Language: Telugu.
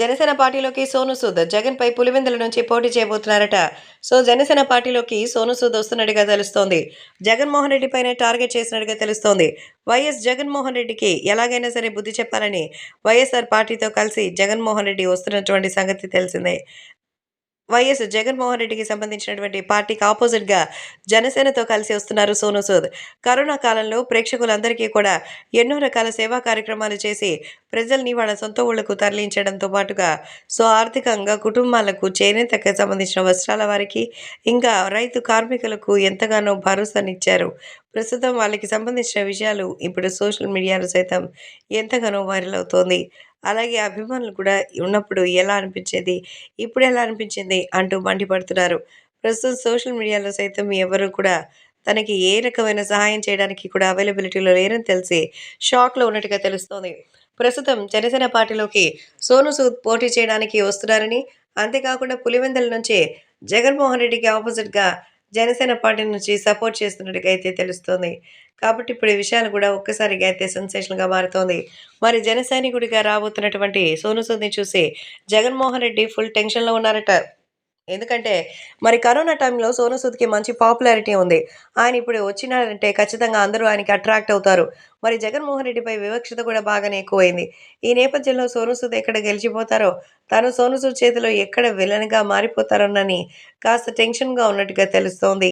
జనసేన పార్టీలోకి సోను సూద్ జగన్ పై పులివెందుల నుంచి పోటీ చేయబోతున్నారట. సో జనసేన పార్టీలోకి సోను సూద్ వస్తున్నట్టుగా తెలుస్తోంది. జగన్మోహన్ రెడ్డి పైన టార్గెట్ చేసినట్టుగా తెలుస్తోంది. వైఎస్ జగన్మోహన్ రెడ్డికి ఎలాగైనా సరే బుద్ధి చెప్పాలని వైఎస్ఆర్ పార్టీతో కలిసి జగన్మోహన్ రెడ్డి వస్తున్నటువంటి సంగతి తెలిసిందే. వైఎస్ జగన్మోహన్ రెడ్డికి సంబంధించినటువంటి పార్టీకి ఆపోజిట్గా జనసేనతో కలిసి వస్తున్నారు సోను సూద్. కరోనా కాలంలో ప్రేక్షకులందరికీ కూడా ఎన్నో రకాల సేవా కార్యక్రమాలు చేసి ప్రజల్ని వాళ్ళ సొంత ఊళ్ళకు తరలించడంతో పాటుగా సో ఆర్థికంగా కుటుంబాలకు చేనేతకు సంబంధించిన వస్త్రాల వారికి ఇంకా రైతు కార్మికులకు ఎంతగానో భరోసానిచ్చారు. ప్రస్తుతం వాళ్ళకి సంబంధించిన విషయాలు ఇప్పుడు సోషల్ మీడియాలో సైతం ఎంతగానో వైరల్ అవుతోంది. అలాగే అభిమానులు కూడా ఉన్నప్పుడు ఎలా అనిపించేది ఇప్పుడు ఎలా అనిపించింది అంటూ మండిపడుతున్నారు. ప్రస్తుతం సోషల్ మీడియాలో సైతం ఎవరు కూడా తనకి ఏ రకమైన సహాయం చేయడానికి కూడా అవైలబిలిటీలో లేరని తెలిసి షాక్లో ఉన్నట్టుగా తెలుస్తోంది. ప్రస్తుతం జనసేన పార్టీలోకి సోను సూద్ పోటీ చేయడానికి వస్తున్నారని అంతేకాకుండా పులివెందుల నుంచి జగన్మోహన్ రెడ్డికి ఆపోజిట్గా జనసేన పార్టీ నుంచి సపోర్ట్ చేస్తున్నట్టుగా అయితే తెలుస్తోంది. కాబట్టి ఇప్పుడు ఈ విషయాలు కూడా ఒక్కసారిగా అయితే సెన్సేషన్గా మారుతోంది. మరి జనసైనికుడిగా రాబోతున్నటువంటి సోను సూద్ని చూసి జగన్మోహన్ రెడ్డి ఫుల్ టెన్షన్లో ఉన్నారట. ఎందుకంటే మరి కరోనా టైంలో సోను సూద్కి మంచి పాపులారిటీ ఉంది. ఆయన ఇప్పుడు వచ్చినారంటే ఖచ్చితంగా అందరూ ఆయనకి అట్రాక్ట్ అవుతారు. మరి జగన్మోహన్ రెడ్డిపై వివక్షత కూడా బాగానే ఎక్కువైంది. ఈ నేపథ్యంలో సోను సూద్ ఎక్కడ గెలిచిపోతారో తాను సోను సూద్ చేతిలో ఎక్కడ విలన్గా మారిపోతారోనని కాస్త టెన్షన్గా ఉన్నట్టుగా తెలుస్తోంది.